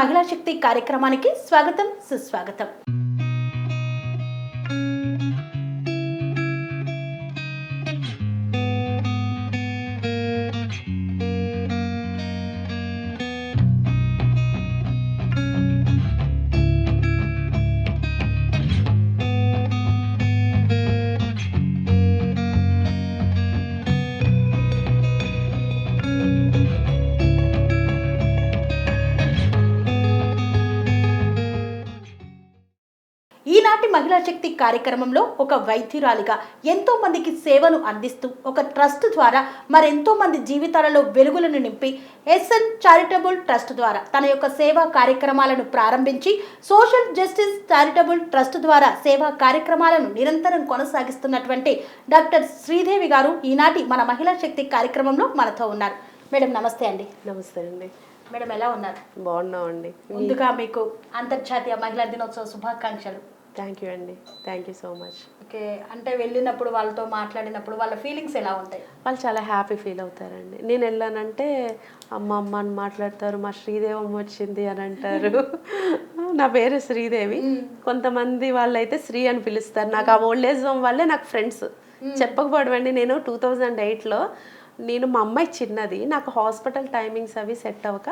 మహిళా శక్తి కార్యక్రమానికి స్వాగతం సుస్వాగతం. కార్యక్రమంలో ఒక వైద్యురాలిగా ఎంతో మందికి సేవలు అందిస్తూ ఒక ట్రస్ట్ ద్వారా మరెంతో మంది జీవితాలలో వెలుగులను నింపి ఎస్ఎన్ చారిటబుల్ ట్రస్ట్ ద్వారా తన యొక్క సేవా కార్యక్రమాలను ప్రారంభించి సోషల్ జస్టిస్ చారిటబుల్ ట్రస్ట్ ద్వారా సేవా కార్యక్రమాలను నిరంతరం కొనసాగిస్తున్నటువంటి డాక్టర్ శ్రీదేవి గారు ఈనాటి మన మహిళా శక్తి కార్యక్రమంలో మనతో ఉన్నారు. మేడం నమస్తే అండి. నమస్తే అండి. మేడం ఎలా ఉన్నారు? బాగున్నామండి. ముందుగా మీకు అంతర్జాతీయ మహిళా దినోత్సవ శుభాకాంక్షలు. థ్యాంక్ యూ అండి thank you so much okay అంటే వెళ్ళినప్పుడు వాళ్ళతో మాట్లాడినప్పుడు వాళ్ళ ఫీలింగ్స్ ఎలా ఉంటాయి? వాళ్ళు చాలా హ్యాపీ ఫీల్ అవుతారండి. నేను వెళ్ళానంటే అమ్మ అమ్మ అని మాట్లాడతారు మా శ్రీదేవమ్మ వచ్చింది అని అంటారు. నా పేరు శ్రీదేవి. కొంతమంది వాళ్ళైతే శ్రీ అని పిలుస్తారు. నాకు ఆ ఓల్డ్ ఏజ్ హోమ్ వాళ్ళే నాకు ఫ్రెండ్స్ చెప్పకపోవడం అండి నేను టూ థౌజండ్ ఎయిట్లో నేను మా అమ్మాయి చిన్నది. నాకు హాస్పిటల్ టైమింగ్స్ అవి సెట్ అవ్వక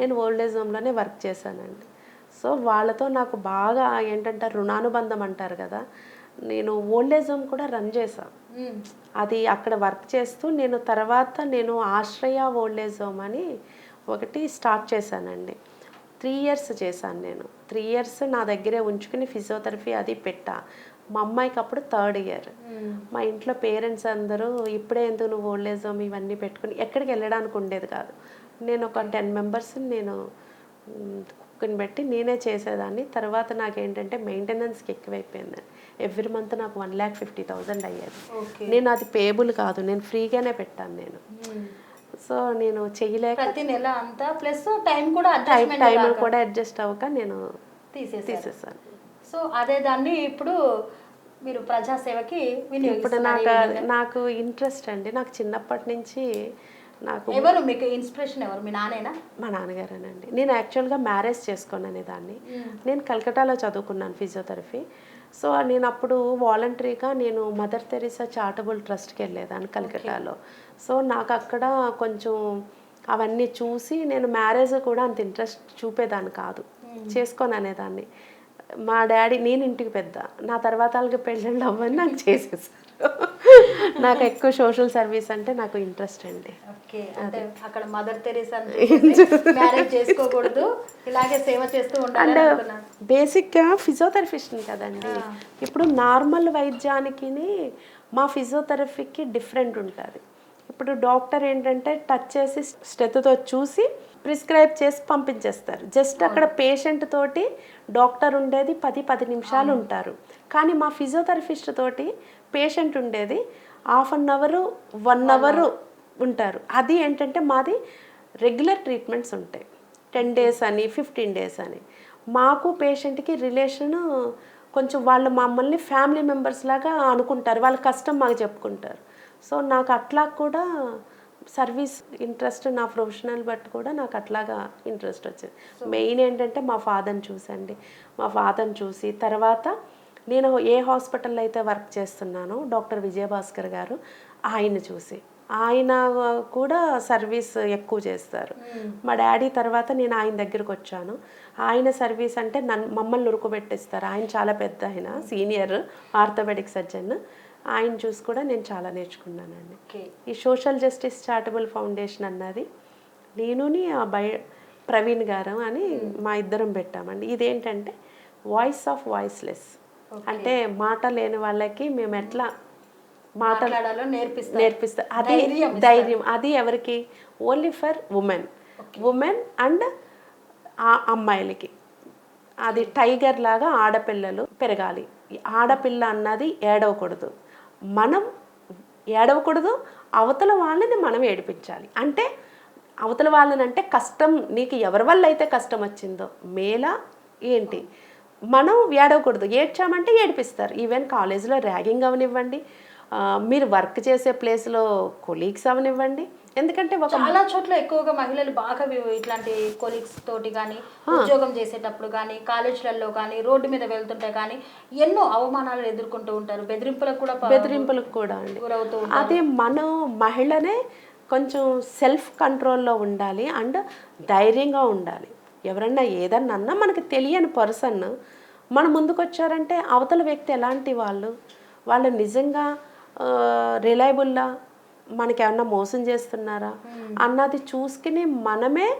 నేను ఓల్డ్ ఏజ్ హోమ్లోనే వర్క్ చేశానండి. సో వాళ్ళతో నాకు బాగా ఏంటంటే రుణానుబంధం అంటారు కదా నేను ఓల్డ్ ఏజ్ హోమ్ కూడా రన్ చేశాను అది అక్కడ వర్క్ చేస్తూ నేను తర్వాత నేను ఆశ్రయ ఓల్డ్ ఏజ్ హోమ్ అని ఒకటి స్టార్ట్ చేశానండి. త్రీ ఇయర్స్ చేశాను నేను. త్రీ ఇయర్స్ నా దగ్గరే ఉంచుకుని ఫిజియోథెరపీ అది పెట్టా. మా అమ్మాయికి అప్పుడు థర్డ్ ఇయర్. మా ఇంట్లో పేరెంట్స్ అందరూ ఇప్పుడే ఎందుకు నువ్వు ఓల్డ్ ఏజ్ హోమ్ ఇవన్నీ పెట్టుకుని ఎక్కడికి వెళ్ళడానికి ఉండేది కాదు. నేను ఒక టెన్ మెంబర్స్ నేను కుక్కని పెట్టి నేనే చేసేదాన్ని. తర్వాత నాకేంటంటే మెయింటెనెన్స్కి ఎక్కువైపోయింది. ఎవ్రీ మంత్ నాకు వన్ ల్యాక్ ఫిఫ్టీ థౌజండ్ అయ్యేది. నేను అది పేబుల్ కాదు నేను ఫ్రీగానే పెట్టాను నేను. సో నేను చెయ్యలేక ప్రతి నెల అంతా ప్లస్ టైం కూడా టైం టైం కూడా అడ్జస్ట్ అవ్వక నేను తీసేసాను. సో అదే దాన్ని ఇప్పుడు మీరు ప్రజాసేవకి ఇప్పుడు నాకు నాకు ఇంట్రెస్ట్ అండి. నాకు చిన్నప్పటి నుంచి నాకు ఎవరు మీకు ఇన్స్పిరేషన్ ఎవరు? మీ నానేనా మా నాన్నగారేనండి. నేను యాక్చువల్గా మ్యారేజ్ చేసుకున్నాను దాన్ని నేను కలకటాలో చదువుకున్నాను ఫిజియోథెరపీ సో నేను అప్పుడు వాలంటరీగా నేను మదర్ తెరీసా చారిటబుల్ ట్రస్ట్కి వెళ్ళేదాన్ని కలకటాలో సో నాకు అక్కడ కొంచెం అవన్నీ చూసి నేను మ్యారేజ్ కూడా అంత ఇంట్రెస్ట్ చూపేదాన్ని కాదు. చేసుకొని అనేదాన్ని. మా డాడీ నేను ఇంటికి పెద్ద. నా తర్వాత వాళ్ళకి పెళ్ళిళ్ళు అవ్వని నాకు చేసేసారు. నాకు ఎక్కువ సోషల్ సర్వీస్ అంటే నాకు ఇంట్రెస్ట్ అండి. ఓకే అంటే అక్కడ మదర్ తెరీసా మ్యారేజ్ చేసుకోకూడదు ఇలాగే సేవ చేస్తూ ఉండాలి బేసిక్గా ఫిజియోథెరపిస్ట్ని కదండి. ఇప్పుడు నార్మల్ వైద్యానికి మా ఫిజియోథెరపీకి డిఫరెంట్ ఉంటుంది. ఇప్పుడు డాక్టర్ ఏంటంటే టచ్ చేసి స్టెత్తో చూసి ప్రిస్క్రైబ్ చేసి పంపించేస్తారు. జస్ట్ అక్కడ పేషెంట్ తోటి డాక్టర్ ఉండేది పది పది నిమిషాలు ఉంటారు. కానీ మా ఫిజియోథెరపిస్ట్ తోటి పేషెంట్ ఉండేది half an hour one hour ఉంటారు. అది ఏంటంటే మాది రెగ్యులర్ ట్రీట్మెంట్స్ ఉంటాయి. టెన్ డేస్ అని ఫిఫ్టీన్ డేస్ అని. మాకు పేషెంట్కి రిలేషన్ కొంచెం వాళ్ళు మమ్మల్ని ఫ్యామిలీ మెంబర్స్ లాగా అనుకుంటారు. వాళ్ళ కష్టం మాకు చెప్పుకుంటారు. సో నాకు అట్లా కూడా సర్వీస్ ఇంట్రెస్ట్ నా ప్రొఫెషనల్ బట్టి కూడా నాకు అట్లాగా ఇంట్రెస్ట్ వచ్చింది. మెయిన్ ఏంటంటే మా ఫాదర్ని చూసండి. మా ఫాదర్ని చూసి తర్వాత నేను ఏ హాస్పిటల్లో అయితే వర్క్ చేస్తున్నానో డాక్టర్ విజయభాస్కర్ గారు ఆయన చూసి. ఆయన కూడా సర్వీస్ ఎక్కువ చేస్తారు. మా డాడీ తర్వాత నేను ఆయన దగ్గరకు వచ్చాను. ఆయన సర్వీస్ అంటే నన్ను మమ్మల్ని ఉరుకోబెట్టేస్తారు. ఆయన చాలా పెద్ద ఆయన సీనియర్ ఆర్థోపెడిక్ సర్జన్. ఆయన చూసి కూడా నేను చాలా నేర్చుకున్నానండి. ఈ సోషల్ జస్టిస్ చారిటబుల్ ఫౌండేషన్ అన్నది నేనుని ఆ బయ ప్రవీణ్ గారు అని మా ఇద్దరం పెట్టామండి. ఇదేంటంటే వాయిస్ ఆఫ్ వాయిస్లెస్. అంటే మాట లేని వాళ్ళకి మేము ఎట్లా మాట మాట్లాడాలో నేర్పిస్తారు. నేర్పిస్తా. అది ధైర్యం అది ఎవరికి? Only for women. Women and ఆ అమ్మాయిలకి. అది టైగర్ లాగా ఆడపిల్లలు పెరగాలి. ఆడపిల్ల అన్నది ఏడవకూడదు. మనం ఏడవకూడదు అవతల వాళ్ళని మనం ఏడిపించాలి. అంటే అవతల వాళ్ళని అంటే కష్టం నీకు ఎవరి వల్ల అయితే కష్టం వచ్చిందో మేలా ఏంటి? మనం ఏడవకూడదు. ఏడ్చామంటే ఏడిపిస్తారు. ఈవెన్ కాలేజీలో ర్యాగింగ్ అవనివ్వండి మీరు వర్క్ చేసే ప్లేస్లో కొలీగ్స్ అవనివ్వండి ఎందుకంటే ఒక చాలా చోట్ల ఎక్కువగా మహిళలు బాగా ఇట్లాంటి కొలీగ్స్ తోటి కానీ ఉద్యోగం చేసేటప్పుడు కానీ కాలేజీలలో కానీ రోడ్డు మీద వెళ్తుంటే కానీ ఎన్నో అవమానాలు ఎదుర్కొంటూ ఉంటారు. బెదిరింపులకు కూడా బెదిరింపులకు కూడా అండి. గురవుతూ అదే మనం మహిళనే కొంచెం సెల్ఫ్ కంట్రోల్లో ఉండాలి అండ్ ధైర్యంగా ఉండాలి. ఎవరన్నా ఏదన్నా అన్నా మనకి తెలియని పర్సన్ మన ముందుకు వచ్చారంటే అవతల వ్యక్తి ఎలాంటి వాళ్ళు? వాళ్ళు నిజంగా రిలయబుల్లా మనకి ఏమన్నా మోసం చేస్తున్నారా? అన్నది చూసుకుని మనమే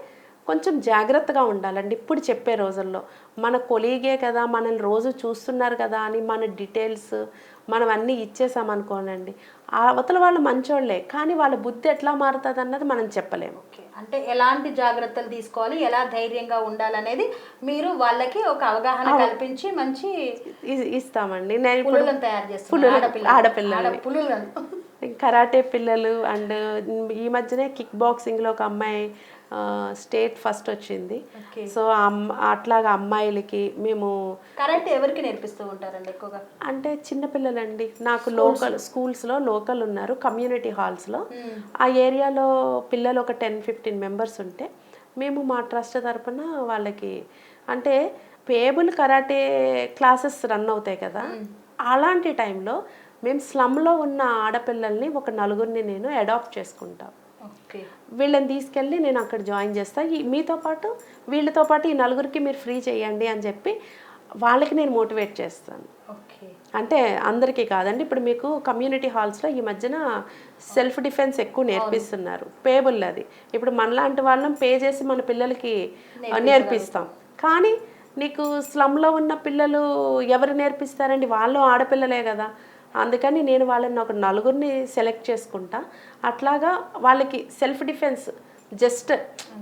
కొంచెం జాగ్రత్తగా ఉండాలండి. ఇప్పుడు చెప్పే రోజుల్లో మన కొలీగే కదా మనల్ని రోజు చూస్తున్నారు కదా అని మన డీటెయిల్స్ మనం అన్నీ ఇచ్చేసామనుకోనండి. ఆ అవతల వాళ్ళు మంచోళ్ళే కానీ వాళ్ళ బుద్ధి ఎట్లా మారుతుంది అన్నది మనం చెప్పలేము. ఓకే. అంటే ఎలాంటి జాగ్రత్తలు తీసుకోవాలి ఎలా ధైర్యంగా ఉండాలనేది మీరు వాళ్ళకి ఒక అవగాహన కల్పించి మంచి ఇస్తామండి. నేను పులులను తయారు చేస్తున్నారు పులులు- ఆడపిల్లలు. ఆడపిల్లల్ని. ఆడ పులులను. కరాటే పిల్లలు అండ్ ఈ మధ్యనే కిక్ బాక్సింగ్లో ఒక అమ్మాయి స్టేట్ ఫస్ట్ వచ్చింది. సో అట్లాగా అమ్మాయిలకి మేము కరెంట్ ఎవరికి నేర్పిస్తూ ఉంటారండి ఎక్కువగా? అంటే చిన్నపిల్లలండి నాకు లోకల్ స్కూల్స్లో లోకల్ ఉన్నారు కమ్యూనిటీ హాల్స్లో ఆ ఏరియాలో పిల్లలు ఒక టెన్ ఫిఫ్టీన్ మెంబర్స్ ఉంటే మేము మా ట్రస్ట్ తరపున వాళ్ళకి అంటే పేబుల్ కరాటే క్లాసెస్ రన్ అవుతాయి కదా. అలాంటి టైంలో మేము స్లమ్లో ఉన్న ఆడపిల్లల్ని ఒక నలుగురిని నేను అడాప్ట్ చేసుకుంటాం. ఓకే. వీళ్ళని తీసుకెళ్ళి నేను అక్కడ జాయిన్ చేస్తా. ఈ మీతో పాటు వీళ్ళతో పాటు ఈ నలుగురికి మీరు ఫ్రీ చేయండి అని చెప్పి వాళ్ళకి నేను మోటివేట్ చేస్తాను. అంటే అందరికీ కాదండి ఇప్పుడు మీకు కమ్యూనిటీ హాల్స్లో ఈ మధ్యన సెల్ఫ్ డిఫెన్స్ ఎక్కువ నేర్పిస్తున్నారు. పేబుల్ అది. ఇప్పుడు మనలాంటి వాళ్ళం పే చేసి మన పిల్లలకి నేర్పిస్తాం. కానీ నీకు స్లమ్లో ఉన్న పిల్లలు ఎవరు నేర్పిస్తారండి? వాళ్ళు ఆడపిల్లలే కదా. అందుకని నేను వాళ్ళని ఒక నలుగురిని సెలెక్ట్ చేసుకుంటా. అట్లాగా వాళ్ళకి సెల్ఫ్ డిఫెన్స్ జస్ట్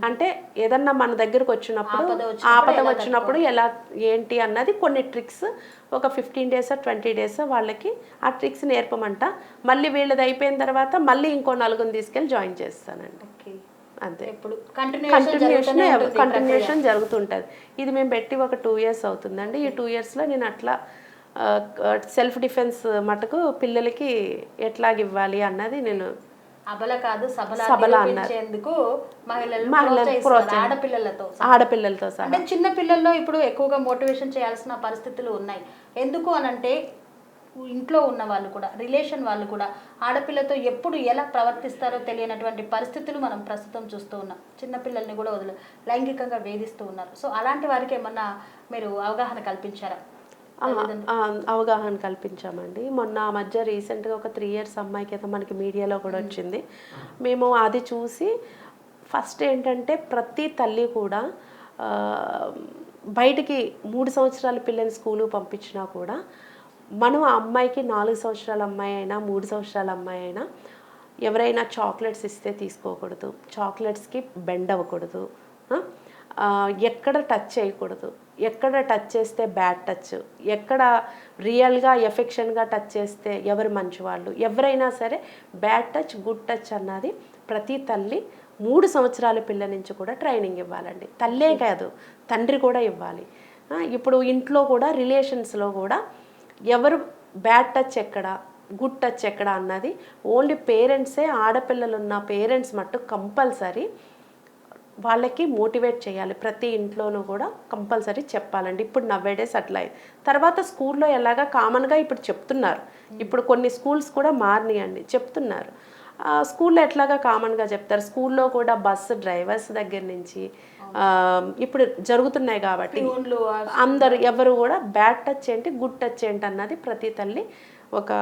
అంటే ఏదన్నా మన దగ్గరకు వచ్చినప్పుడు ఆపద వచ్చినప్పుడు ఎలా ఏంటి అన్నది కొన్ని ట్రిక్స్ ఒక ఫిఫ్టీన్ డేస్ ట్వంటీ డేస్ వాళ్ళకి ఆ ట్రిక్స్ నేర్పమంట. మళ్ళీ వీళ్ళది అయిపోయిన తర్వాత మళ్ళీ ఇంకో నలుగురిని తీసుకెళ్ళి జాయిన్ చేస్తానండి. అంతే. కంటిన్యూషన్ కంటిన్యూషన్ జరుగుతుంటుంది. ఇది మేము పెట్టి ఒక టూ ఇయర్స్ అవుతుందండి. ఈ టూ ఇయర్స్లో నేను అట్లా సెల్ఫ్ డిఫెన్స్ మటుకు పిల్లలకి ఎట్లాగ ఇవ్వాలి అన్నది నేను అబల కాదు సబల ఆడపిల్లలతో ఆడపిల్లలతో అంటే చిన్న పిల్లల్లో ఇప్పుడు ఎక్కువగా మోటివేషన్ చేయాల్సిన పరిస్థితులు ఉన్నాయి. ఎందుకు అనంటే ఇంట్లో ఉన్న వాళ్ళు కూడా రిలేషన్ వాళ్ళు కూడా ఆడపిల్లతో ఎప్పుడు ఎలా ప్రవర్తిస్తారో తెలియనటువంటి పరిస్థితులు మనం ప్రస్తుతం చూస్తూ ఉన్నాం. చిన్న పిల్లల్ని కూడా వదిలి లైంగికంగా వేధిస్తూ ఉన్నారు. సో అలాంటి వారికి ఏమన్నా మీరు అవగాహన కల్పించారా? అవగాహన కల్పించామండి. మొన్న మధ్య రీసెంట్గా ఒక త్రీ ఇయర్స్ అమ్మాయికి అయితే మనకి మీడియాలో కూడా వచ్చింది. మేము అది చూసి ఫస్ట్ ఏంటంటే ప్రతి తల్లి కూడా బయటికి మూడు సంవత్సరాల పిల్లని స్కూలు పంపించినా కూడా మనం ఆ అమ్మాయికి నాలుగు సంవత్సరాల అమ్మాయి అయినా మూడు సంవత్సరాల అమ్మాయి అయినా ఎవరైనా చాక్లెట్స్ ఇస్తే తీసుకోకూడదు. చాక్లెట్స్కి బెండ్ అవ్వకూడదు. ఎక్కడ టచ్ చేయకూడదు. ఎక్కడ టచ్ చేస్తే బ్యాడ్ టచ్ ఎక్కడ రియల్గా ఎఫెక్షన్గా టచ్ చేస్తే ఎవరు మంచివాళ్ళు? ఎవరైనా సరే బ్యాడ్ టచ్ గుడ్ టచ్ అన్నది ప్రతి తల్లి మూడు సంవత్సరాల పిల్ల నుంచి కూడా ట్రైనింగ్ ఇవ్వాలండి. తల్లే కాదు తండ్రి కూడా ఇవ్వాలి. ఇప్పుడు ఇంట్లో కూడా రిలేషన్స్లో కూడా ఎవరు బ్యాడ్ టచ్ ఎక్కడ గుడ్ టచ్ ఎక్కడ అన్నది ఓన్లీ పేరెంట్సే ఆడపిల్లలు ఉన్న పేరెంట్స్ మట్టు కంపల్సరీ వాళ్ళకి మోటివేట్ చేయాలి. ప్రతి ఇంట్లోనూ కూడా కంపల్సరీ చెప్పాలండి. ఇప్పుడు నవ్వేడేస్ అట్లా తర్వాత స్కూల్లో ఎలాగా కామన్గా ఇప్పుడు చెప్తున్నారు. ఇప్పుడు కొన్ని స్కూల్స్ కూడా మారినాయండి. చెప్తున్నారు. స్కూల్లో ఎట్లాగా కామన్గా చెప్తారు? స్కూల్లో కూడా బస్సు డ్రైవర్స్ దగ్గర నుంచి ఇప్పుడు జరుగుతున్నాయి కాబట్టి అందరు ఎవరు కూడా బ్యాడ్ టచ్ ఏంటి గుడ్ టచ్ ఏంటి అన్నది ప్రతి తల్లి ఒక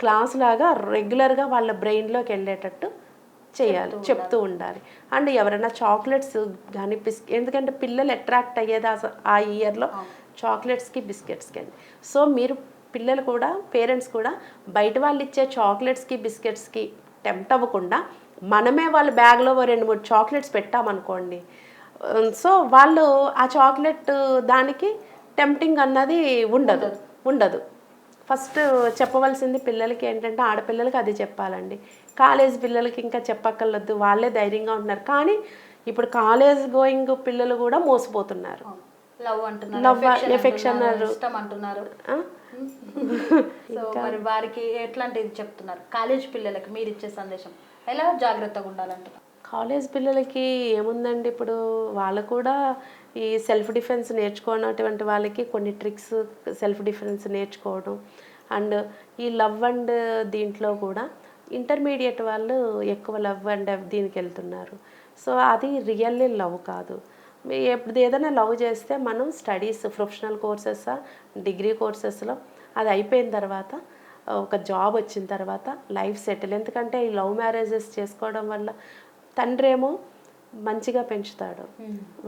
క్లాస్ లాగా రెగ్యులర్గా వాళ్ళ బ్రెయిన్లోకి వెళ్ళేటట్టు చేయాలి చెప్తూ ఉండాలి. అండ్ ఎవరైనా చాక్లెట్స్ కానీ బిస్కెట్ ఎందుకంటే పిల్లలు అట్రాక్ట్ అయ్యేది ఆ- ఇయర్లో చాక్లెట్స్కి బిస్కెట్స్కి అండి. సో మీరు పిల్లలు కూడా పేరెంట్స్ కూడా బయట వాళ్ళు ఇచ్చే చాక్లెట్స్కి బిస్కెట్స్కి టెంప్ట్ అవ్వకుండా మనమే వాళ్ళ బ్యాగ్లో రెండు మూడు చాక్లెట్స్ పెట్టామనుకోండి. సో వాళ్ళు ఆ చాక్లెట్ దానికి టెంప్టింగ్ అన్నది ఉండదు. ఉండదు. ఫస్ట్ చెప్పవలసింది పిల్లలకి ఏంటంటే ఆడపిల్లలకి అది చెప్పాలండి. కాలేజ్ పిల్లలకి ఇంకా చెప్పక్కర్లేదు వాళ్ళే ధైర్యంగా ఉంటున్నారు. కానీ ఇప్పుడు కాలేజ్ గోయింగ్ పిల్లలు కూడా మోసపోతున్నారు. లవ్ అంటున్నారు affection affection అంటున్నారు, అన్నారు. ఇష్టం అంటున్నారు. ఆ? సో మరి వారికి ఎట్లాంటిది చెప్తున్నారు? కాలేజ్ పిల్లలకి మీరు ఇచ్చే సందేశం ఎలా జాగ్రత్తగా ఉండాలంటున్నారు కాలేజ్ పిల్లలకి ఏముందండి ఇప్పుడు? వాళ్ళు కూడా ఈ సెల్ఫ్ డిఫెన్స్ నేర్చుకున్నటువంటి వాళ్ళకి కొన్ని ట్రిక్స్ సెల్ఫ్ డిఫెన్స్ నేర్చుకోవడం. అండ్ ఈ లవ్ అండ్ దీంట్లో కూడా ఇంటర్మీడియట్ వాళ్ళు ఎక్కువ లవ్ అండ్ దీనికి వెళ్తున్నారు. సో అది రియల్లీ లవ్ కాదు. ఎప్పుడు ఏదైనా లవ్ చేస్తే మనం స్టడీస్ ప్రొఫెషనల్ కోర్సెస్ డిగ్రీ కోర్సెస్లో అది అయిపోయిన తర్వాత ఒక జాబ్ వచ్చిన తర్వాత లైఫ్ సెటిల్. ఎందుకంటే ఈ లవ్ మ్యారేజెస్ చేసుకోవడం వల్ల తండ్రి ఏమో మంచిగా పెంచుతాడు.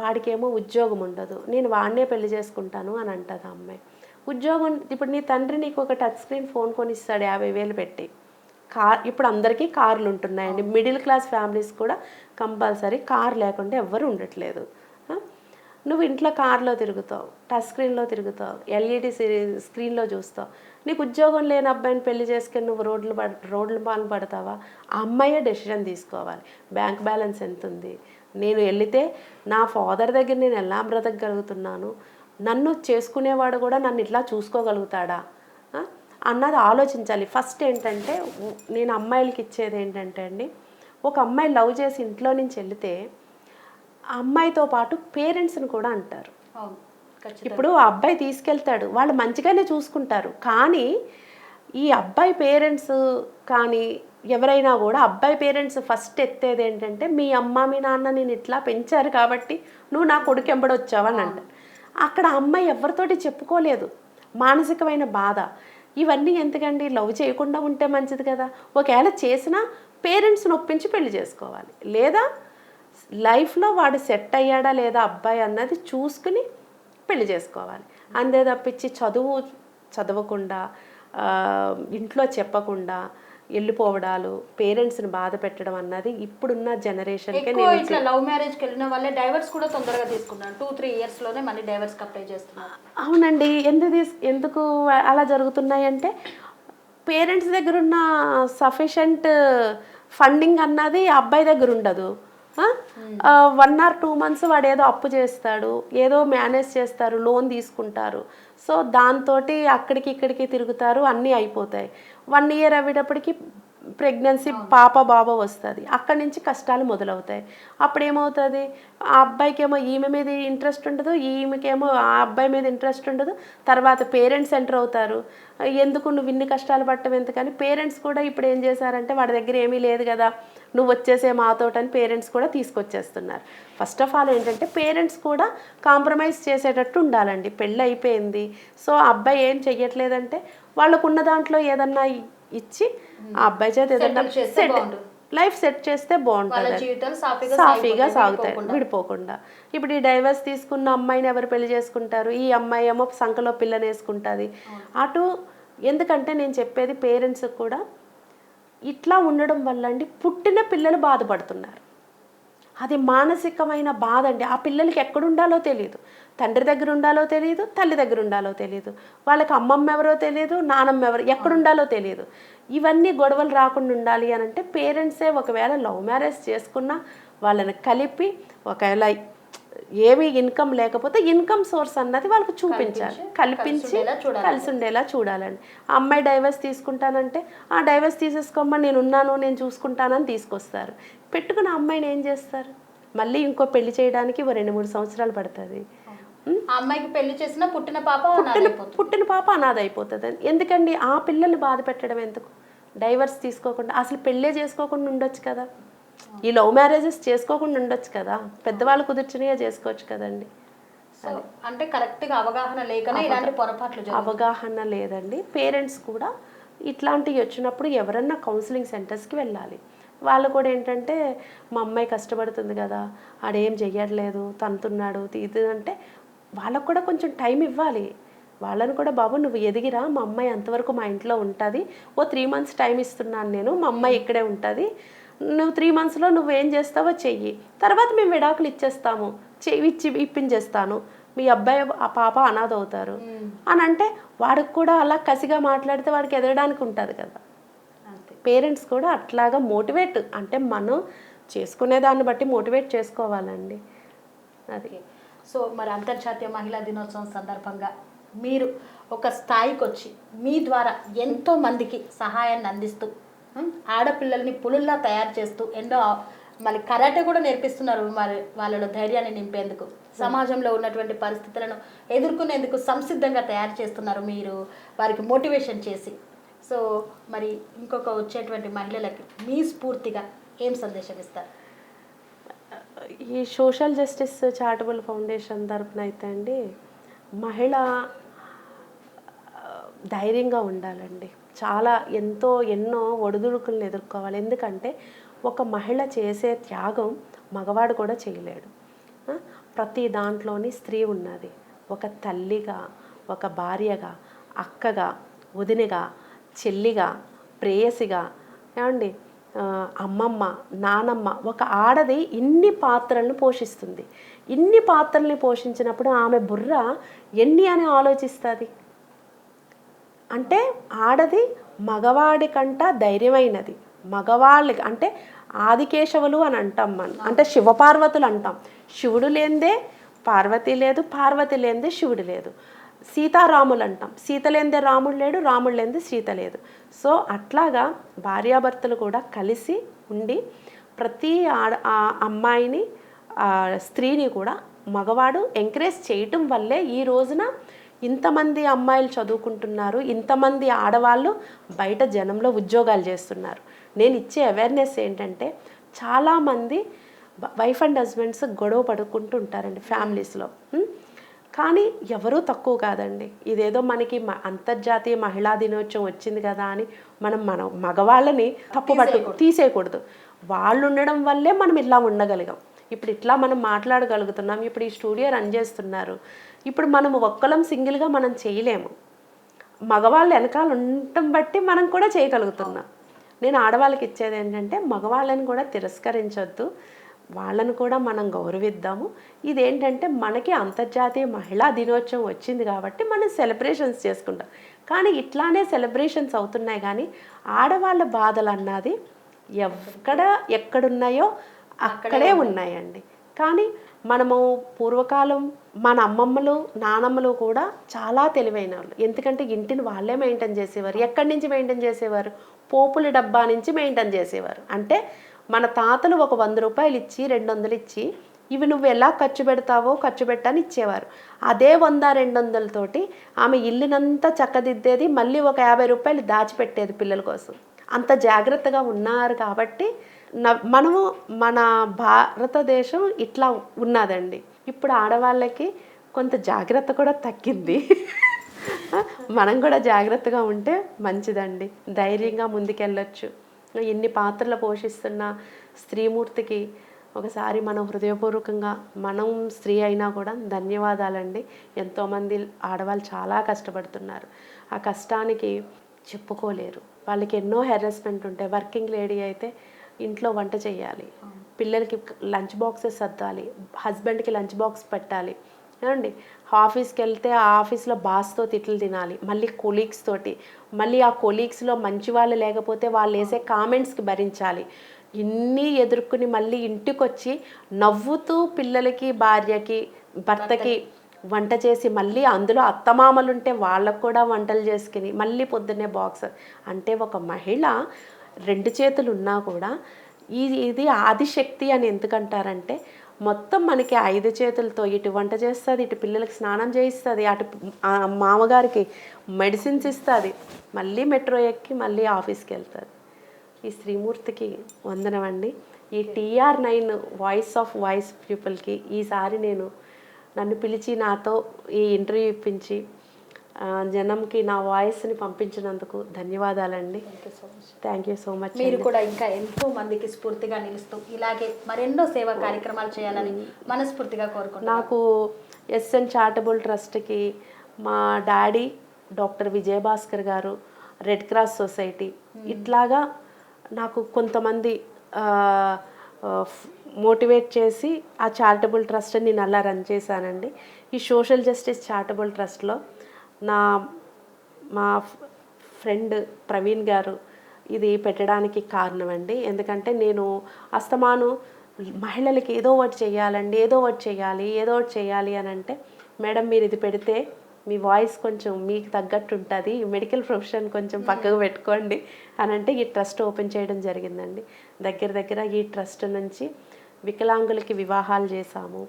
వాడికేమో ఉద్యోగం ఉండదు. నేను వాడినే పెళ్ళి చేసుకుంటాను అని అంటది అమ్మాయి. ఉద్యోగం ఇప్పుడు నీ తండ్రి నీకు ఒక టచ్ స్క్రీన్ ఫోన్ కొనిస్తాడు యాభై వేలు పెట్టి. కార్ ఇప్పుడు అందరికీ కార్లు ఉంటున్నాయండి. మిడిల్ క్లాస్ ఫ్యామిలీస్ కూడా కంపల్సరీ కార్ లేకుండా ఎవ్వరు ఉండట్లేదు? నువ్వు ఇంట్లో కార్లో తిరుగుతావు టచ్ స్క్రీన్లో తిరుగుతావు ఎల్ఈడి స్క్రీన్లో చూస్తావు. నీకు ఉద్యోగం లేని అబ్బాయిని పెళ్ళి చేసుకుని నువ్వు రోడ్లు పడ రోడ్ల పాలు పడతావా? ఆ అమ్మాయే డెసిషన్ తీసుకోవాలి. బ్యాంక్ బ్యాలెన్స్ ఎంత ఉంది నేను వెళితే నా ఫాదర్ దగ్గర నేను ఎలా బ్రతకగలుగుతున్నాను? నన్ను చేసుకునేవాడు కూడా నన్ను ఇట్లా చూసుకోగలుగుతాడా? అన్నది ఆలోచించాలి. ఫస్ట్ ఏంటంటే నేను అమ్మాయిలకి ఇచ్చేది ఏంటంటే అండి ఒక అమ్మాయి లవ్ చేసి ఇంట్లో నుంచి వెళితే అమ్మాయితో పాటు పేరెంట్స్ని కూడా అంటారు. ఇప్పుడు ఆ అబ్బాయి తీసుకెళ్తాడు వాళ్ళు మంచిగానే చూసుకుంటారు కానీ ఈ అబ్బాయి పేరెంట్స్ కానీ ఎవరైనా కూడా అబ్బాయి పేరెంట్స్ ఫస్ట్ ఎత్తేది ఏంటంటే మీ అమ్మ మీ నాన్న నేను ఇట్లా పెంచారు కాబట్టి నువ్వు నా కొడుకు ఎంబడొచ్చావని అంటారు. అక్కడ అమ్మాయి ఎవరితోటి చెప్పుకోలేదు. మానసికమైన బాధ. ఇవన్నీ ఎందుకండి? లవ్ చేయకుండా ఉంటే మంచిది కదా. ఒకవేళ చేసినా పేరెంట్స్ని ఒప్పించి పెళ్ళి చేసుకోవాలి. లేదా లైఫ్లో వాడు సెట్ అయ్యాడా లేదా అబ్బాయి అన్నది చూసుకుని పెళ్ళి చేసుకోవాలి. అంతే తప్పించి చదువు చదవకుండా ఇంట్లో చెప్పకుండా వెళ్ళిపోవడాలు పేరెంట్స్ని బాధ పెట్టడం అన్నది ఇప్పుడున్న జనరేషన్కే నేను ఇట్లా లవ్ మ్యారేజ్కి వెళ్ళిన వాళ్ళే డైవర్స్ కూడా తొందరగా తీసుకున్నారు. టూ త్రీ ఇయర్స్లోనే మళ్ళీ డైవర్స్ అప్లై చేస్తున్నారు. అవునండి. ఎందుకు తీస్ ఎందుకు అలా జరుగుతున్నాయి అంటే పేరెంట్స్ దగ్గర ఉన్న సఫిషియంట్ ఫండింగ్ అన్నది అబ్బాయి దగ్గర ఉండదు. వన్ ఆర్ టూ మంత్స్ వాడు ఏదో అప్పు చేస్తాడు ఏదో మేనేజ్ చేస్తారు లోన్ తీసుకుంటారు. సో దాంతో అక్కడికి ఇక్కడికి తిరుగుతారు అన్నీ అయిపోతాయి. వన్ ఇయర్ అయ్యేటప్పటికి ప్రెగ్నెన్సీ పాప బాబా వస్తుంది. అక్కడి నుంచి కష్టాలు మొదలవుతాయి. అప్పుడు ఏమవుతుంది ఆ అబ్బాయికేమో ఈమె మీద ఇంట్రెస్ట్ ఉండదు ఈమెకేమో ఆ అబ్బాయి మీద ఇంట్రెస్ట్ ఉండదు. తర్వాత పేరెంట్స్ ఎంటర్ అవుతారు. ఎందుకు నువ్వు ఇన్ని కష్టాలు పట్టడం ఎందుకని? పేరెంట్స్ కూడా ఇప్పుడు ఏం చేశారంటే వాడి దగ్గర ఏమీ లేదు కదా నువ్వు వచ్చేసే మాతోటని పేరెంట్స్ కూడా తీసుకొచ్చేస్తున్నారు. ఫస్ట్ ఆఫ్ ఆల్ ఏంటంటే పేరెంట్స్ కూడా కాంప్రమైజ్ చేసేటట్టు ఉండాలండి. పెళ్ళి అయిపోయింది సో ఆ అబ్బాయి ఏం చెయ్యట్లేదంటే వాళ్ళకున్న దాంట్లో ఏదన్నా ఇచ్చి ఆ అబ్బాయి చేత ఏదన్నా సెట్. లైఫ్ సెట్ చేస్తే బాగుంటుంది సాఫీగా సాగుతాయి విడిపోకుండా. ఇప్పుడు ఈ డైవర్స్ తీసుకున్న అమ్మాయిని ఎవరు పెళ్ళి చేసుకుంటారు? ఈ అమ్మాయి ఏమో సంఖలో పిల్లని వేసుకుంటుంది. అటు ఎందుకంటే నేను చెప్పేది పేరెంట్స్ కూడా ఇట్లా ఉండడం వల్ల అండి పుట్టిన పిల్లలు బాధపడుతున్నారు. అది మానసికమైన బాధ అండి. ఆ పిల్లలకి ఎక్కడ ఉండాలో తెలియదు. తండ్రి దగ్గర ఉండాలో తెలియదు తల్లి దగ్గర ఉండాలో తెలియదు. వాళ్ళకి అమ్మమ్మ ఎవరో తెలియదు నానమ్మ ఎవరు ఎక్కడ ఉండాలో తెలియదు. ఇవన్నీ గొడవలు రాకుండా ఉండాలి అని అంటే పేరెంట్సే ఒకవేళ లవ్ మ్యారేజ్ చేసుకున్నా వాళ్ళని కలిపి ఒకవేళ ఏమీ ఇన్కమ్ లేకపోతే ఇన్కమ్ సోర్స్ అన్నది వాళ్ళకి చూపించాలి. కల్పించి. కలిసి ఉండేలా చూడాలండి. ఆ అమ్మాయి డైవర్స్ తీసుకుంటానంటే ఆ డైవర్స్ తీసేసుకోమ్మా నేను ఉన్నాను నేను చూసుకుంటానని తీసుకొస్తారు. పెట్టుకున్న అమ్మాయిని ఏం చేస్తారు? మళ్ళీ ఇంకో పెళ్ళి చేయడానికి ఓ రెండు మూడు సంవత్సరాలు పడుతుంది. అమ్మాయికి పెళ్ళి చేసిన పుట్టిన పాప పుట్టిన. పుట్టిన పాప అనాథ అయిపోతుంది. ఎందుకండి? ఆ పిల్లల్ని బాధ పెట్టడం ఎందుకు? డైవర్స్ తీసుకోకుండా అసలు పెళ్ళే చేసుకోకుండా ఉండొచ్చు కదా. ఈ లవ్ మ్యారేజెస్ చేసుకోకుండా ఉండొచ్చు కదా. పెద్దవాళ్ళు కుదిర్చినయే చేసుకోవచ్చు కదండి. సో అంటే కరెక్ట్గా అవగాహన లేకనే ఇలాంటి పొరపాట్లు అవగాహన లేదండి. పేరెంట్స్ కూడా ఇట్లాంటివి వచ్చినప్పుడు ఎవరన్నా కౌన్సిలింగ్ సెంటర్స్కి వెళ్ళాలి. వాళ్ళు కూడా ఏంటంటే మా అమ్మాయి కష్టపడుతుంది కదా. ఆడేం చెయ్యట్లేదు. తంతున్నాడు. ఇది అంటే వాళ్ళకు కూడా కొంచెం టైం ఇవ్వాలి. వాళ్ళని కూడా బాబు నువ్వు ఎదిగిరా మా అమ్మాయి అంతవరకు మా ఇంట్లో ఉంటుంది. ఓ త్రీ మంత్స్ టైం ఇస్తున్నాను నేను మా అమ్మాయి ఇక్కడే ఉంటుంది. నువ్వు త్రీ మంత్స్లో నువ్వేం చేస్తావో చెయ్యి. తర్వాత మేము విడాకులు ఇచ్చేస్తాము. చెయ్యి ఇచ్చి ఇప్పించేస్తాను. మీ అబ్బాయి ఆ పాప అనాథ అవుతారు. అని అంటే వాడికి కూడా అలా కసిగా మాట్లాడితే వాడికి ఎదగడానికి ఉంటుంది కదా. పేరెంట్స్ కూడా అట్లాగా మోటివేట్ అంటే మనం చేసుకునే దాన్ని బట్టి మోటివేట్ చేసుకోవాలండి. అది. సో మరి అంతర్జాతీయ మహిళా దినోత్సవం సందర్భంగా మీరు ఒక స్థాయికి వచ్చి మీ ద్వారా ఎంతో మందికి సహాయాన్ని అందిస్తూ ఆడపిల్లల్ని పులుల్లా తయారు చేస్తూ ఎన్నో మళ్ళీ కరాటే కూడా నేర్పిస్తున్నారు మరి వాళ్ళలో ధైర్యాన్ని నింపేందుకు. సమాజంలో ఉన్నటువంటి పరిస్థితులను ఎదుర్కొనేందుకు సంసిద్ధంగా తయారు చేస్తున్నారు మీరు వారికి మోటివేషన్ చేసి. సో మరి ఇంకొక వచ్చేటువంటి మహిళలకి మీ స్ఫూర్తిగా ఏం సందేశం ఇస్తారు ఈ సోషల్ జస్టిస్ చారిటబుల్ ఫౌండేషన్ తరఫున అయితే అండి మహిళ ధైర్యంగా ఉండాలండి. చాలా ఎంతో ఎన్నో ఒడిదుడుకులను ఎదుర్కోవాలి. ఎందుకంటే ఒక మహిళ చేసే త్యాగం మగవాడు కూడా చేయలేడు. ప్రతి దాంట్లోని స్త్రీ ఉన్నది. ఒక తల్లిగా ఒక భార్యగా అక్కగా వదినగా చెల్లిగా ప్రేయసిగా. ఏమండి? అమ్మమ్మ నానమ్మ ఒక ఆడది ఇన్ని పాత్రలను పోషిస్తుంది. ఇన్ని పాత్రల్ని పోషించినప్పుడు ఆమె బుర్ర ఎన్ని అని ఆలోచిస్తుంది? అంటే ఆడది మగవాడి కంట ధైర్యమైనది. మగవాళ్ళకి అంటే ఆదికేశవులు అని అంటాం మనం. అంటే శివపార్వతులు అంటాం. శివుడు లేనిదే పార్వతి లేదు పార్వతి లేనిదే శివుడు లేదు. సీతారాములు అంటాం సీత లేనిదే రాముడు లేడు రాముడు లేనిదే సీత లేదు. సో అట్లాగా భార్యాభర్తలు కూడా కలిసి ఉండి ప్రతి ఆడ ఆ అమ్మాయిని ఆ స్త్రీని కూడా మగవాడు ఎంకరేజ్ చేయటం వల్లే ఈ రోజున ఇంతమంది అమ్మాయిలు చదువుకుంటున్నారు ఇంతమంది ఆడవాళ్ళు బయట జనంలో ఉద్యోగాలు చేస్తున్నారు. నేను ఇచ్చే అవేర్నెస్ ఏంటంటే చాలామంది వైఫ్ అండ్ హస్బెండ్స్ గొడవ పడుకుంటూ ఉంటారండి ఫ్యామిలీస్లో కానీ ఎవరూ తక్కువ కాదండి. ఇదేదో మనకి అంతర్జాతీయ మహిళా దినోత్సవం వచ్చింది కదా అని మనం మన మగవాళ్ళని తప్పుపట్టు తీసేయకూడదు. వాళ్ళు ఉండడం వల్లే మనం ఇలా ఉండగలిగాం. ఇప్పుడు ఇట్లా మనం మాట్లాడగలుగుతున్నాం. ఇప్పుడు ఈ స్టూడియో రన్ చేస్తున్నారు. ఇప్పుడు మనం ఒక్కలం సింగిల్గా మనం చేయలేము. మగవాళ్ళు వెనకాల ఉండటం బట్టి మనం కూడా చేయగలుగుతున్నాం. నేను ఆడవాళ్ళకి ఇచ్చేది ఏంటంటే మగవాళ్ళని కూడా తిరస్కరించొద్దు. వాళ్ళని కూడా మనం గౌరవిద్దాము. ఇదేంటంటే మనకి అంతర్జాతీయ మహిళా దినోత్సవం వచ్చింది కాబట్టి మనం సెలబ్రేషన్స్ చేసుకుంటాం. కానీ ఇట్లానే సెలబ్రేషన్స్ అవుతున్నాయి కానీ ఆడవాళ్ళ బాధలు అన్నది ఎక్కడ ఎక్కడున్నాయో అక్కడే ఉన్నాయండి. కానీ మనము పూర్వకాలం మన అమ్మమ్మలు నానమ్మలు కూడా చాలా తెలివైన వాళ్ళు ఎందుకంటే ఇంటిని వాళ్ళే మెయింటైన్ చేసేవారు. ఎక్కడి నుంచి మెయింటైన్ చేసేవారు? పోపుల డబ్బా నుంచి మెయింటైన్ చేసేవారు. అంటే మన తాతలు ఒక వంద రూపాయలు ఇచ్చి రెండు వందలు ఇచ్చి ఇవి నువ్వు ఎలా ఖర్చు పెడతావో ఖర్చు పెట్టని ఇచ్చేవారు. అదే వంద రెండు వందలతోటి ఆమె ఇల్లునంతా చక్కదిద్దేది మళ్ళీ ఒక యాభై రూపాయలు దాచిపెట్టేది పిల్లల కోసం. అంత జాగ్రత్తగా ఉన్నారు కాబట్టి మనము మన భారతదేశం ఇట్లా ఉన్నదండి. ఇప్పుడు ఆడవాళ్ళకి కొంత జాగ్రత్త కూడా తగ్గింది. మనం కూడా జాగ్రత్తగా ఉంటే మంచిదండి. ధైర్యంగా ముందుకెళ్ళొచ్చు. ఎన్ని పాత్రలు పోషిస్తున్న స్త్రీమూర్తికి ఒకసారి మనం హృదయపూర్వకంగా మనం స్త్రీ అయినా కూడా ధన్యవాదాలండి. ఎంతోమంది ఆడవాళ్ళు చాలా కష్టపడుతున్నారు. ఆ కష్టానికి చెప్పుకోలేరు. వాళ్ళకి ఎన్నో హెరాస్మెంట్ ఉంటాయి వర్కింగ్ లేడీ అయితే ఇంట్లో వంట చేయాలి. పిల్లలకి లంచ్ బాక్సెస్ సర్దాలి. హస్బెండ్కి లంచ్ బాక్స్ పెట్టాలి. ఏమండి? ఆఫీస్కి వెళ్తే ఆ ఆఫీస్లో బాస్తో తిట్లు తినాలి. మళ్ళీ కొలీగ్స్ తోటి. మళ్ళీ ఆ కొలీగ్స్లో మంచి వాళ్ళు లేకపోతే వాళ్ళు వేసే కామెంట్స్కి భరించాలి. ఇన్ని ఎదుర్కొని మళ్ళీ ఇంటికి వచ్చి నవ్వుతూ పిల్లలకి భార్యకి భర్తకి వంట చేసి మళ్ళీ అందులో అత్తమామలు ఉంటే వాళ్ళకు కూడా వంటలు చేసుకుని మళ్ళీ పొద్దున్నే బాక్స్. అంటే ఒక మహిళ రెండు చేతులు ఉన్నా కూడా ఇది ఇది ఆదిశక్తి అని ఎందుకంటారంటే మొత్తం మనకి ఐదు చేతులతో ఇటు వంట చేస్తుంది ఇటు పిల్లలకి స్నానం చేయిస్తుంది అటు మామగారికి మెడిసిన్స్ ఇస్తుంది. మళ్ళీ మెట్రో ఎక్కి మళ్ళీ ఆఫీస్కి వెళ్తుంది. ఈ శ్రీమూర్తికి వందనం అండి. ఈ TR nine voice of voice పీపుల్కి ఈసారి నేను నన్ను పిలిచి నాతో ఈ ఇంటర్వ్యూ ఇప్పించి జనంకి నా వాయిస్ని పంపించినందుకు ధన్యవాదాలండి. థ్యాంక్ యూ సో మచ్ మీరు కూడా ఇంకా ఎంతో మందికి స్ఫూర్తిగా నిలుస్తూ ఇలాగే మరెన్నో సేవా కార్యక్రమాలు చేయాలని మనస్ఫూర్తిగా కోరుకుంటున్నాను. నాకు ఎస్ఎన్ చారిటబుల్ ట్రస్ట్కి మా డాడీ డాక్టర్ విజయభాస్కర్ గారు రెడ్ క్రాస్ సొసైటీ ఇట్లాగా నాకు కొంతమంది మోటివేట్ చేసి ఆ చారిటబుల్ ట్రస్ట్ నేను అలా రన్ చేశానండి. ఈ సోషల్ జస్టిస్ చారిటబుల్ ట్రస్ట్లో నా మా ఫ్రెండ్ ప్రవీణ్ గారు ఇది పెట్టడానికి కారణం అండి ఎందుకంటే నేను అస్తమాను మహిళలకి ఏదో ఒకటి చేయాలండి ఏదో ఒకటి చేయాలి ఏదో ఒకటి చేయాలి అని అంటే మేడం మీరు ఇది పెడితే మీ వాయిస్ కొంచెం మీకు తగ్గట్టు ఉంటుంది మెడికల్ ప్రొఫెషన్ కొంచెం పక్కకు పెట్టుకోండి అని అంటే ఈ ట్రస్ట్ ఓపెన్ చేయడం జరిగిందండి. దగ్గర దగ్గర ఈ ట్రస్ట్ నుంచి వికలాంగులకి వివాహాలు చేశాము.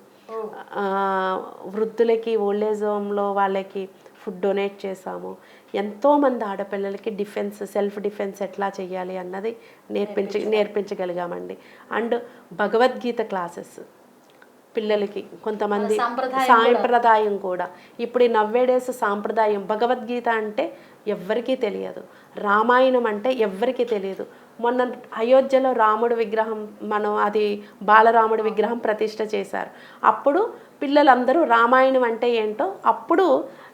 వృద్ధులకి ఓల్డేజ్ హోమ్లో వాళ్ళకి ఫుడ్ డొనేట్ చేశాము. ఎంతోమంది ఆడపిల్లలకి డిఫెన్స్ సెల్ఫ్ డిఫెన్స్ ఎట్లా చేయాలి అన్నది నేర్పించ నేర్పించగలిగామండి. అండ్ భగవద్గీత క్లాసెస్ పిల్లలకి కొంతమంది సాంప్రదాయం కూడా. ఇప్పుడు ఈ నవ్వేడేస్ సాంప్రదాయం భగవద్గీత అంటే ఎవ్వరికీ తెలియదు. రామాయణం అంటే ఎవ్వరికీ తెలియదు. మొన్న అయోధ్యలో రాముడి విగ్రహం మనం అది బాలరాముడి విగ్రహం ప్రతిష్ట చేశారు. అప్పుడు పిల్లలందరూ రామాయణం అంటే ఏంటో అప్పుడు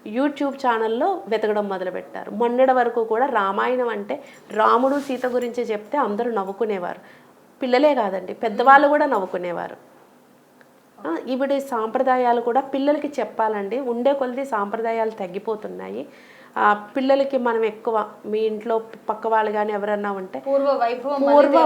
యూట్యూబ్ ఛానల్లో వెతకడం మొదలుపెట్టారు. మొన్నటి వరకు కూడా రామాయణం అంటే రాముడు సీత గురించి చెప్తే అందరూ నవ్వుకునేవారు. పిల్లలే కాదండి పెద్దవాళ్ళు కూడా నవ్వుకునేవారు. ఆ, సాంప్రదాయాలు కూడా పిల్లలకి చెప్పాలండి. ఉండే కొలది సాంప్రదాయాలు తగ్గిపోతున్నాయి. పిల్లలకి మనం ఎక్కువ మీ ఇంట్లో పక్క వాళ్ళు కానీ ఎవరన్నా ఉంటే పూర్వ వైభవం పూర్వ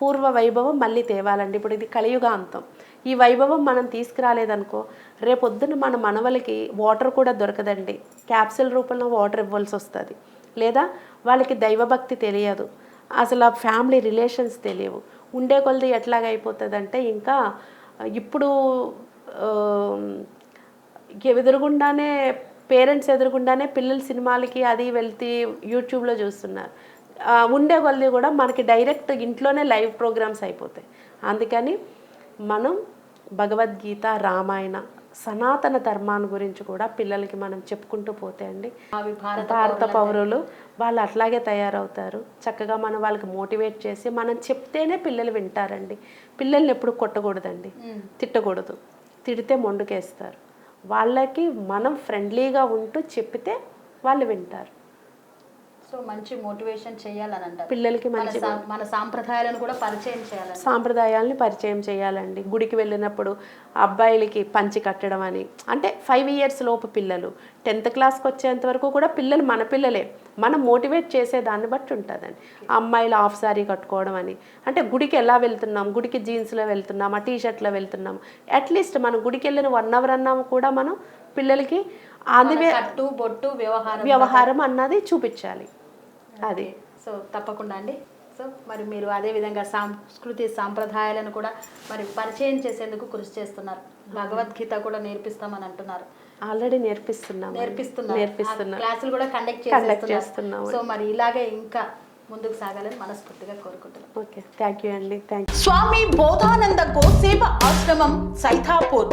పూర్వ వైభవం మళ్ళీ తేవాలండి. ఇప్పుడు ఇది కలియుగాంతం. ఈ వైభవం మనం తీసుకురాలేదనుకో రేపొద్దున మన మనవలకి వాటర్ కూడా దొరకదండి. క్యాప్సిల్ రూపంలో వాటర్ ఇవ్వాల్సి వస్తుంది. లేదా వాళ్ళకి దైవభక్తి తెలియదు. అసలు ఆ ఫ్యామిలీ రిలేషన్స్ తెలియవు. ఉండే కొలది ఎట్లాగ అయిపోతుందంటే ఇంకా ఇప్పుడు ఎదురుగుండానే పేరెంట్స్ ఎదురుగుండానే పిల్లలు సినిమాలకి అది వెళ్తే యూట్యూబ్లో చూస్తున్నారు. ఉండే కొలది కూడా మనకి డైరెక్ట్ ఇంట్లోనే లైవ్ ప్రోగ్రామ్స్ అయిపోతాయి. అందుకని మనం భగవద్గీత రామాయణ సనాతన ధర్మాన్ని గురించి కూడా పిల్లలకి మనం చెప్పుకుంటూ పోతే అండి భారత పౌరులు వాళ్ళు అట్లాగే తయారవుతారు. చక్కగా మనం వాళ్ళకి మోటివేట్ చేసి మనం చెప్తేనే పిల్లలు వింటారండి. పిల్లల్ని ఎప్పుడు కొట్టకూడదండి. తిట్టకూడదు. తిడితే మొండుకేస్తారు. వాళ్ళకి మనం ఫ్రెండ్లీగా ఉంటూ చెప్పితే వాళ్ళు వింటారు. సో మంచి మోటివేషన్ చేయాలని అంటారు పిల్లలకి మంచి మన సాంప్రదాయాలను కూడా పరిచయం చేయాలని సాంప్రదాయాల్ని పరిచయం చేయాలండి. గుడికి వెళ్ళినప్పుడు అబ్బాయిలకి పంచి కట్టడం అని. అంటే ఫైవ్ ఇయర్స్ లోపు పిల్లలు. టెన్త్ క్లాస్కి వచ్చేంత వరకు కూడా పిల్లలు మన పిల్లలే. మనం మోటివేట్ చేసే దాన్ని బట్టి ఉంటుందండి. అమ్మాయిలు హాఫ్ సారీ కట్టుకోవడం అని. అంటే గుడికి ఎలా వెళ్తున్నాం? గుడికి జీన్స్లో వెళ్తున్నామా? టీ షర్ట్లో వెళ్తున్నాం అట్లీస్ట్ మనం గుడికి వెళ్ళిన వన్ అవర్ అన్నాము కూడా మనం పిల్లలకి కట్టు బొట్టు వ్యవహారం వ్యవహారం అన్నది చూపించాలి. అది. సో తప్పకుండా అండి. సో మరి మీరు అదే విధంగా సంస్కృతి సాంప్రదాయాలను కూడా మరి పరిచయం చేసేందుకు కృషి చేస్తున్నారు. భగవద్గీత కూడా నేర్పిస్తామని అంటున్నారు. ఆల్రెడీ నేర్పిస్తున్నాం నేర్పిస్తున్నాం. ఆ క్లాసులు కూడా కండక్ట్ కండక్ట్ చేస్తున్నాము సో మరి ఇలాగే ఇంకా ముందుకు సాగాలని మనస్ఫూర్తిగా కోరుకుంటున్నాం. ఓకే థ్యాంక్ యూ అండి. థ్యాంక్ స్వామి బోధానంద గోసేవ ఆశ్రమం సైథాపూర్